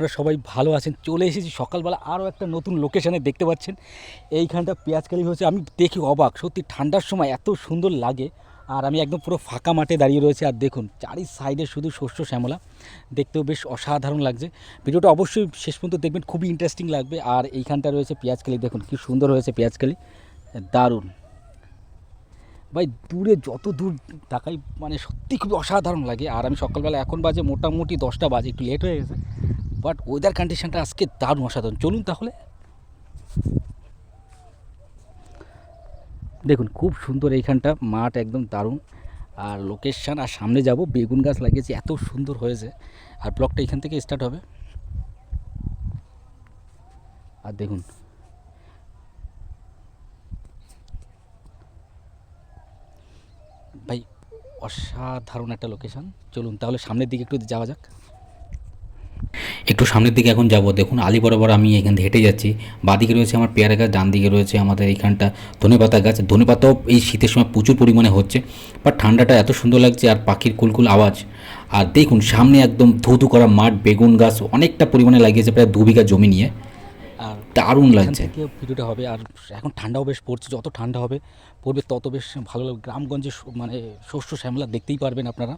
আপনারা সবাই ভালো আছেন, চলে এসেছি সকালবেলা আরও একটা নতুন লোকেশানে দেখতে পাচ্ছেন। এইখানটা পেঁয়াজকালি হয়েছে, আমি দেখি অবাক, সত্যি ঠান্ডার সময় এত সুন্দর লাগে। আর আমি একদম পুরো ফাঁকা মাঠে দাঁড়িয়ে রয়েছে, আর দেখুন চারি সাইডে শুধু শস্য শ্যামলা। দেখতেও বেশ অসাধারণ লাগছে। ভিডিওটা অবশ্যই শেষ পর্যন্ত দেখবেন, খুবই ইন্টারেস্টিং লাগবে। আর এইখানটা রয়েছে পেঁয়াজকালি দেখুন কি সুন্দর হয়েছে পেঁয়াজকালি দারুণ। ভাই, দূরে যত দূর তাকাই মানে সত্যি খুবই অসাধারণ লাগে। আর আমি সকালবেলা এখন বাজে মোটামুটি দশটা বাজে, একটু লেট হয়ে গেছে। বাট ওয়েদার কন্ডিশনটা আজকে দারুণ অসাধারণ। চলুন তাহলে। দেখুন, খুব সুন্দর এইখানটা, মাঠ একদম দারুণ। আর লোকেশান আর সামনে যাব, বেগুন গাছ লাগিয়েছি, এত সুন্দর হয়েছে। আর ব্লকটা এখান থেকে স্টার্ট হবে। আর দেখুন। ভাই, অসাধারণ একটা লোকেশন চলুন তাহলে সামনের দিকে একটু যাওয়া যাক। একটু সামনের দিকে এখন যাব। দেখুন আলি বরাবর আমি এখান থেকে হেঁটে যাচ্ছি। বাঁদিকে রয়েছে আমার পেয়ারা গাছ ডান দিকে রয়েছে আমাদের এইখানটা ধনেপাতা গাছ। ধনেপাতাও এই শীতের সময় প্রচুর পরিমাণে হচ্ছে বাট ঠান্ডাটা এত সুন্দর লাগছে আর পাখির কুলকুল আওয়াজ। আর দেখুন সামনে একদম ধুধু করা মাঠ বেগুন গাছ অনেকটা পরিমাণে লাগিয়েছে প্রায় দু বিঘা জমি নিয়ে। আর দারুণ লাগছে। ভিডিওটা হবে। আর এখন ঠান্ডাও বেশ পড়ছে যত ঠান্ডা হবে পড়বে তত বেশ ভালো লাগবে। গ্রামগঞ্জে মানে শস্য শ্যামলা দেখতেই পারবেন আপনারা।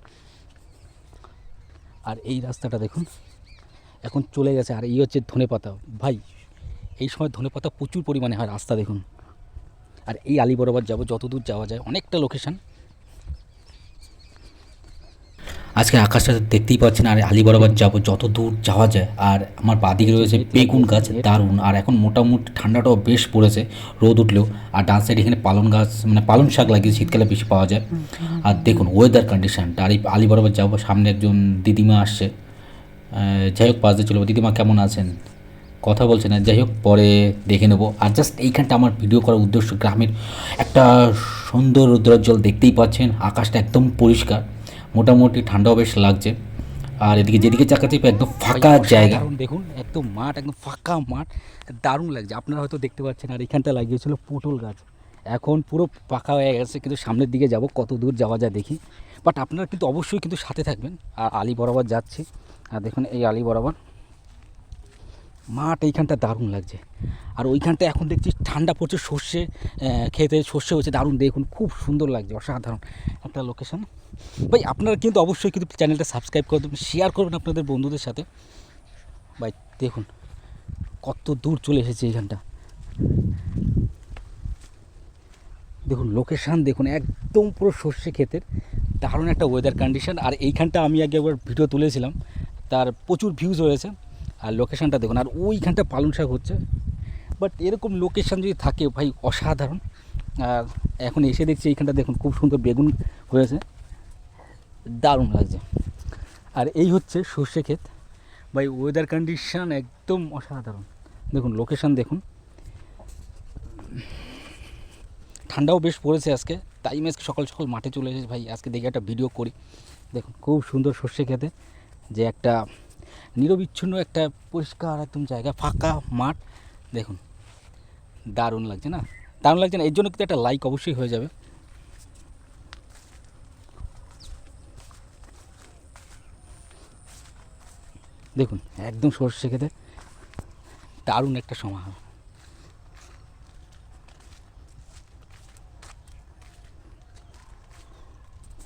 আর এই রাস্তাটা দেখুন। এখন চলে গেছে। আর এই হচ্ছে ধনেপাতা। ভাই, এই সময় ধনেপাতা প্রচুর পরিমাণে হয় রাস্তা দেখুন। আর এই আলি বরাবর যাব যত দূর যাওয়া যায়, অনেকটা লোকেশন আজকে আকাশটা দেখতেই পাচ্ছেন, আর আলি বরাবর যাব যত দূর যাওয়া যায়। আর আমার বাদিকে রয়েছে বেগুন গাছ, দারুণ। আর এখন মোটামুটি ঠান্ডাটাও বেশ পড়েছে, রোদ উঠলেও। আর ডান সাইড এখানে পালন গাছ মানে পালন শাক লাগিয়ে শীতকালে বেশি পাওয়া যায়। আর দেখুন ওয়েদার কন্ডিশনটা আর এই আলি বরাবর যাব, সামনে একজন দিদিমা আসছে। যাই হোক পাশ দিয়ে চলবো। দিদিমা কেমন আছেন? কথা বলছে না। যাই হোক পরে দেখে নেব। আর জাস্ট এইখানটা আমার ভিডিও করার উদ্দেশ্য গ্রামের একটা সুন্দর রুদ্রোজ্জ্বল দেখতেই পাচ্ছেন। আকাশটা একদম পরিষ্কার। মোটামুটি ঠান্ডাও বেশ লাগছে। আর এদিকে যেদিকে চাকাচ্ছি একদম ফাঁকা জায়গা। দেখুন একদম মাঠ একদম ফাঁকা মাঠ। দারুণ লাগছে। আপনারা হয়তো দেখতে পাচ্ছেন আর এখানটা লাগিয়েছিল পটল গাছ। এখন পুরো পাকা হয়ে গেছে কিন্তু সামনের দিকে যাব। কত দূর যাওয়া যায় দেখি। বাট আপনারা কিন্তু অবশ্যই কিন্তু সাথে থাকবেন। আর আলি বরাবর যাচ্ছি। আর দেখুন এই আলি বরাবর। মাঠ এইখানটা দারুণ লাগছে। আর ওইখানটা এখন দেখছি ঠান্ডা পড়ছে, সর্ষে খেতে সর্ষে হচ্ছে দারুণ দেখুন, খুব সুন্দর লাগছে, অসাধারণ একটা লোকেশন ভাই, আপনারা কিন্তু অবশ্যই কিন্তু চ্যানেলটা সাবস্ক্রাইব করে দেবেন শেয়ার করবেন আপনাদের বন্ধুদের সাথে। ভাই, দেখুন, কত দূর চলে এসেছে এইখানটা। দেখুন লোকেশান দেখুন, একদম পুরো সর্ষে ক্ষেতের, দারুণ একটা ওয়েদার কন্ডিশন আর এইখানটা আমি আগে একবার ভিডিও তুলেছিলাম তার প্রচুর ভিউজ হয়েছে আর লোকেশানটা দেখুন, আর ওইখানটা পালং শাক হচ্ছে। বাট এরকম লোকেশান যদি থাকে, ভাই, অসাধারণ। আর এখন এসে দেখছি এইখানটা দেখুন, খুব সুন্দর বেগুন হয়েছে। দারুণ লাগছে। আর এই হচ্ছে সর্ষে ক্ষেত। ভাই ওয়েদার কন্ডিশন একদম অসাধারণ। দেখুন লোকেশন দেখুন। ঠান্ডাও বেশ পড়েছে আজকে। তাই আমি আজকে সকাল সকাল মাঠে চলে এসেছি ভাই। আজকে দেখে একটা ভিডিও করি। দেখুন, খুব সুন্দর সর্ষে খেতে যে একটা নিরবিচ্ছিন্ন একটা পরিষ্কার একদম জায়গা, ফাঁকা মাঠ। দেখুন, দারুণ লাগছে না? দারুণ লাগছে না? এর জন্য কিন্তু একটা লাইক অবশ্যই হয়ে যাবে। দেখুন, একদম সর্ষে খেতে দারুণ একটা সমাহার।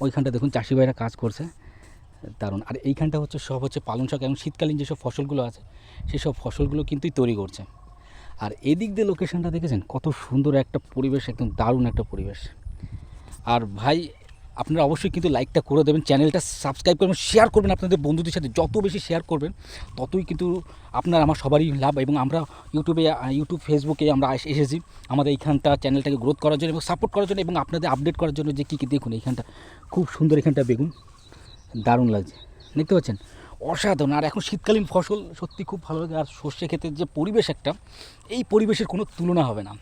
ওইখানটা দেখুন, চাষি ভাইরা কাজ করছে। দারুণ। আর এইখানটা হচ্ছে সব হচ্ছে পালং শাক এবং শীতকালীন যেসব ফসলগুলো আছে, সেসব ফসলগুলো কিন্তু তৈরি করছে। আর এদিক দিয়ে লোকেশনটা দেখেছেন? কত সুন্দর একটা পরিবেশ, একদম দারুণ একটা পরিবেশ। আর ভাই, আপনারা অবশ্যই কিন্তু লাইকটা করে দেবেন চ্যানেলটা সাবস্ক্রাইব করবেন শেয়ার করবেন আপনাদের বন্ধুদের সাথে। যত বেশি শেয়ার করবেন, ততই কিন্তু আপনার, আমার সবারই লাভ এবং আমরা ইউটিউবে ইউটিউব ফেসবুকে আমরা এস- এসেছি। আমাদের এইখানটা চ্যানেলটাকে গ্রোথ করার জন্য এবং সাপোর্ট করার জন্য এবং আপনাদের আপডেট করার জন্য যে কী কী দেখুন, এইখানটা। খুব সুন্দর এখানটা বেগুন। দারুণ লাগছে। দেখতে পাচ্ছেন? অসাধারণ। আর এখন শীতকালীন ফসল সত্যি খুব ভালো লাগে। আর সর্ষে ক্ষেতের যে পরিবেশ একটা, এই পরিবেশের কোনো তুলনা হবে না।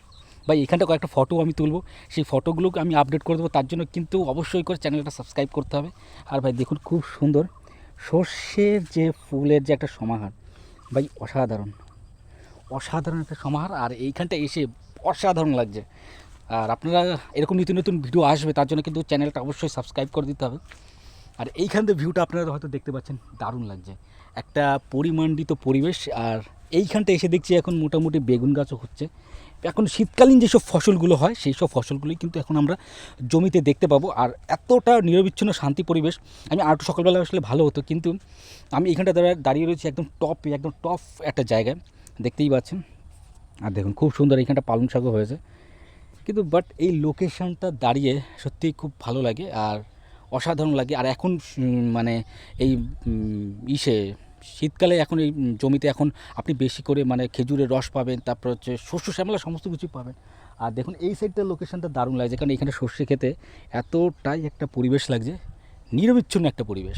ভাই, এখানটা কয়েকটা ফটো আমি তুলবো। সেই ফটোগুলোকে আমি আপডেট করে দেবো। তার জন্য কিন্তু অবশ্যই করে চ্যানেলটা সাবস্ক্রাইব করতে হবে। আর ভাই, দেখুন, খুব সুন্দর সর্ষের যে ফুলের যে একটা সমাহার, ভাই, অসাধারণ। অসাধারণ একটা সমাহার। আর এইখানটা এসে অসাধারণ লাগছে। আর আপনারা এরকম নতুন নতুন ভিডিও আসবে, তার জন্য কিন্তু চ্যানেলটা অবশ্যই সাবস্ক্রাইব করে দিতে হবে। আর এইখান থেকে ভিউটা আপনারা হয়তো দেখতে পাচ্ছেন, দারুণ লাগছে। একটা পরিমাণ্ডিত পরিবেশ, আর এইখানটা এসে দেখছি এখন মোটামুটি বেগুন গাছও হচ্ছে। এখন শীতকালীন যেসব ফসলগুলো হয় সেই সব ফসলগুলোই কিন্তু এখন আমরা জমিতে দেখতে পাবো। আর এতটা নিরবিচ্ছিন্ন শান্তি পরিবেশ, আমি আর একটু সকালবেলা আসলে ভালো হতো, কিন্তু আমি এখানটা দাঁড়া- দাঁড়িয়ে রয়েছি একদম টপে একদম টপ একটা জায়গায়। দেখতেই পাচ্ছেন? আর দেখুন, খুব সুন্দর এইখানটা পালং শাকও হয়েছে। কিন্তু বাট এই লোকেশনটা দাঁড়িয়ে সত্যিই খুব ভালো লাগে। আর অসাধারণ লাগে। আর এখন মানে এই ইসে, শীতকালে এখন এই জমিতে এখন আপনি বেশি করে মানে খেজুরের রস পাবেন, তারপর হচ্ছে শস্য শ্যামলা সমস্ত কিছুই পাবেন। আর দেখুন, এই সাইডটার লোকেশনটা দারুণ লাগছে, কারণ এখানে সর্ষে খেতে এতটাই একটা পরিবেশ লাগছে, নিরবিচ্ছিন্ন একটা পরিবেশ।